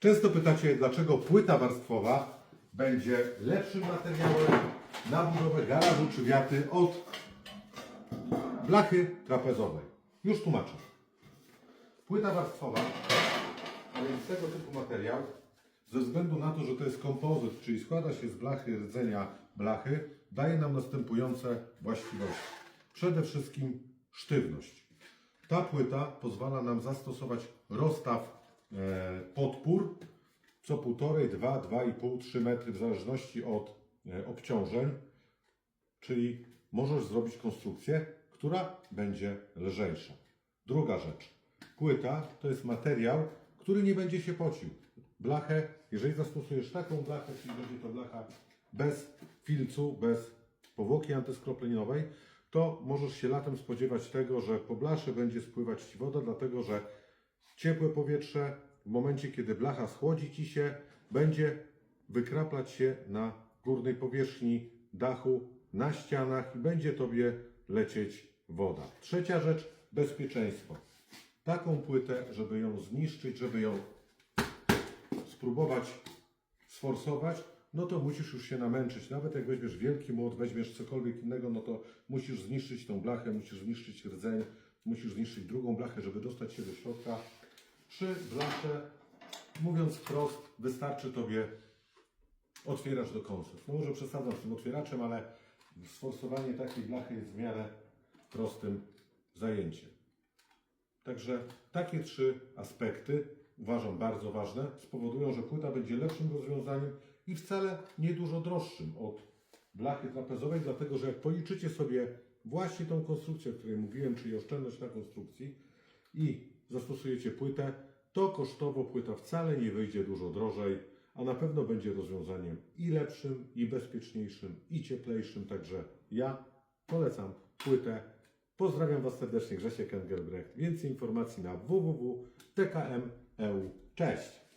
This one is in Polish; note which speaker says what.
Speaker 1: Często pytacie, dlaczego płyta warstwowa będzie lepszym materiałem na budowę garażu czy wiaty od blachy trapezowej. Już tłumaczę. Płyta warstwowa, a więc tego typu materiał, ze względu na to, że to jest kompozyt, czyli składa się z blachy, rdzenia blachy, daje nam następujące właściwości. Przede wszystkim sztywność. Ta płyta pozwala nam zastosować rozstaw e, podpór co 1,5, 2, 2,5, 3 metry w zależności od e, obciążeń, czyli możesz zrobić konstrukcję, która będzie lżejsza. Druga rzecz. Płyta to jest materiał, który nie będzie się pocił. Blachę, jeżeli zastosujesz taką blachę, czyli będzie to blacha bez filcu, bez powłoki antyskropleninowej, to możesz się latem spodziewać tego, że po blaszy będzie spływać Ci woda, dlatego że ciepłe powietrze w momencie, kiedy blacha schłodzi Ci się, będzie wykraplać się na górnej powierzchni dachu, na ścianach i będzie Tobie lecieć woda. Trzecia rzecz, bezpieczeństwo. Taką płytę, żeby ją zniszczyć, żeby ją spróbować sforsować, no to musisz już się namęczyć. Nawet jak weźmiesz wielki młot, weźmiesz cokolwiek innego, no to musisz zniszczyć tą blachę, musisz zniszczyć rdzeń, musisz zniszczyć drugą blachę, żeby dostać się do środka. Przy blasze, mówiąc wprost, wystarczy Tobie otwieracz do konserw. No może przesadzam z tym otwieraczem, ale sforsowanie takiej blachy jest w miarę prostym zajęciem. Także takie trzy aspekty uważam bardzo ważne, spowodują, że płyta będzie lepszym rozwiązaniem i wcale nie dużo droższym od blachy trapezowej, dlatego że jak policzycie sobie właśnie tą konstrukcję, o której mówiłem, czyli oszczędność na konstrukcji i zastosujecie płytę, to kosztowo płyta wcale nie wyjdzie dużo drożej, a na pewno będzie rozwiązaniem i lepszym, i bezpieczniejszym, i cieplejszym. Także ja polecam płytę. Pozdrawiam Was serdecznie, Grzesiek Engelbrecht. Więcej informacji na www.tkm.eu. Cześć!